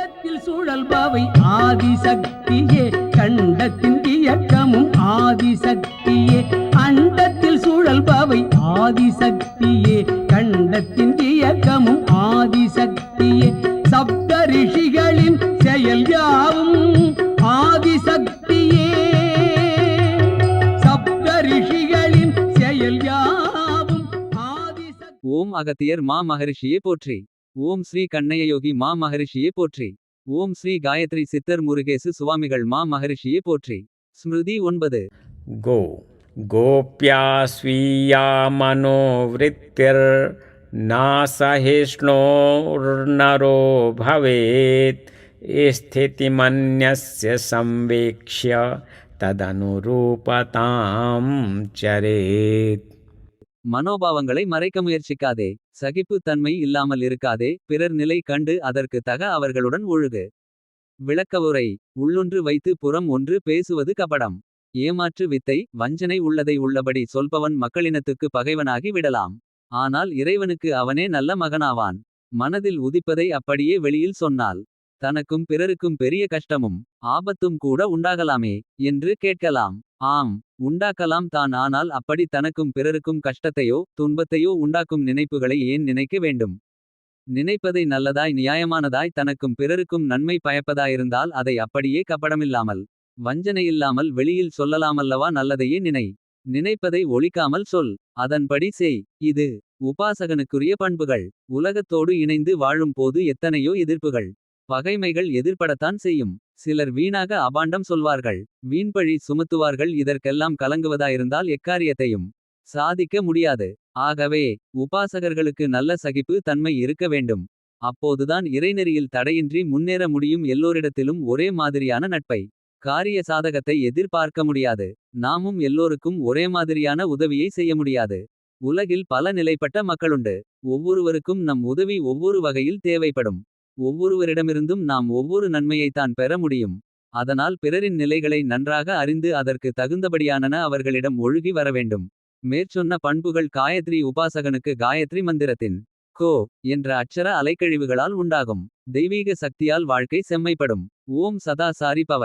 அண்டத்தில் சுழல்பவை ஆதிசக்தியே. கண்டத்தின் இயக்கமும் ஆதிசக்தியே. அண்டத்தில் சுழல்பவை ஆதிசக்தியே. கண்டத்தின் இயக்கமும் ஆதிசக்தியே. சப்த ரிஷிகளின் செயல் யாவும் ஆதிசக்தியே. சப்த ரிஷிகளின் செயல் யாவும் ஆதிசக்தி ஓம் அகத்தியர் மா மகரிஷியை போற்றி. ஓம் ஸ்ரீ கண்ணையயோகி மா மகரிஷியே போற்றி ஓம் ஸ்ரீ காயத்ரி சித்தர் முருகேசு சுவாமிகள் மா மகரிஷியே போற்றி ஸ்மிருதி ஒன்பது गो गोप्या स्वीया मनोवृत्तिर्नासहिष्णोर्नरो भवेत् स्थितिमन्यस्य संवेक्ष्य तदनुरूपतां चरेत् மனோபாவங்களை மறைக்க முயற்சிக்காதே. சகிப்புத் தன்மை இல்லாமல் இருக்காதே. பிறர் நிலை கண்டு அதற்கு தக அவர்களுடன் ஒழுகு. விளக்கவுரை உள்ளொன்று வைத்து புறம் ஒன்று பேசுவது கபடம். ஏமாற்று வித்தை. வஞ்சனை உள்ளதை உள்ளபடி சொல்பவன் மக்களினத்துக்கு பகைவனாகி விடலாம். ஆனால் இறைவனுக்கு அவனே நல்ல மகனாவான். மனதில் உதிப்பதை அப்படியே வெளியில் சொன்னால் தனக்கும் பிறருக்கும் பெரிய கஷ்டமும் ஆபத்தும் கூட உண்டாகலாமே என்று கேட்கலாம். ஆம். உண்டாக்கலாம் தான் ஆனால் அப்படி தனக்கும் பிறருக்கும் கஷ்டத்தையோ துன்பத்தையோ உண்டாக்கும் நினைப்புகளை ஏன் நினைக்க வேண்டும்? நினைப்பதை நல்லதாய் நியாயமானதாய் தனக்கும் பிறருக்கும் நன்மை பயப்பதாயிருந்தால் அதை அப்படியே கப்படமில்லாமல் வஞ்சனையில்லாமல் வெளியில் சொல்லலாமல்லவா நல்லதையே நினை. நினைப்பதை ஒழிக்காமல் சொல் அதன்படி செய். இது உபாசகனுக்குரிய பண்புகள். உலகத்தோடு இணைந்து வாழும் போது எத்தனையோ எதிர்ப்புகள் பகைமைகள் எதிர்ப்படத்தான் செய்யும். சிலர் வீணாக அபாண்டம் சொல்வார்கள். வீண்பழி சுமத்துவார்கள். இதற்கெல்லாம் கலங்குவதாயிருந்தால் எக்காரியத்தையும் சாதிக்க முடியாது. ஆகவே உபாசகர்களுக்கு நல்ல சகிப்பு தன்மை இருக்க வேண்டும். அப்போதுதான் இறைநெறியில் தடையின்றி முன்னேற முடியும் எல்லோரிடத்திலும் ஒரே மாதிரியான நட்பை காரிய சாதகத்தை எதிர்பார்க்க முடியாது. நாமும் எல்லோருக்கும் ஒரே மாதிரியான உதவியை செய்ய முடியாது. உலகில் பல நிலைப்பட்ட மக்களுண்டு. ஒவ்வொருவருக்கும் நம் உதவி ஒவ்வொரு வகையில் தேவைப்படும். ஒவ்வொருவரிடமிருந்தும் நாம் ஒவ்வொரு நன்மையைத்தான் பெற முடியும். அதனால் பிறரின் நிலைகளை நன்றாக அறிந்து அதற்கு தகுந்தபடியானன அவர்களிடம் ஒழுகி வரவேண்டும் மேற்சொன்ன பண்புகள் காயத்ரி உபாசகனுக்கு காயத்ரி மந்திரத்தின் கோ என்ற அட்சர அலைக்கழிவுகளால் உண்டாகும். தெய்வீக சக்தியால் வாழ்க்கை செம்மைப்படும். ஓம் சதா சாரி பவ.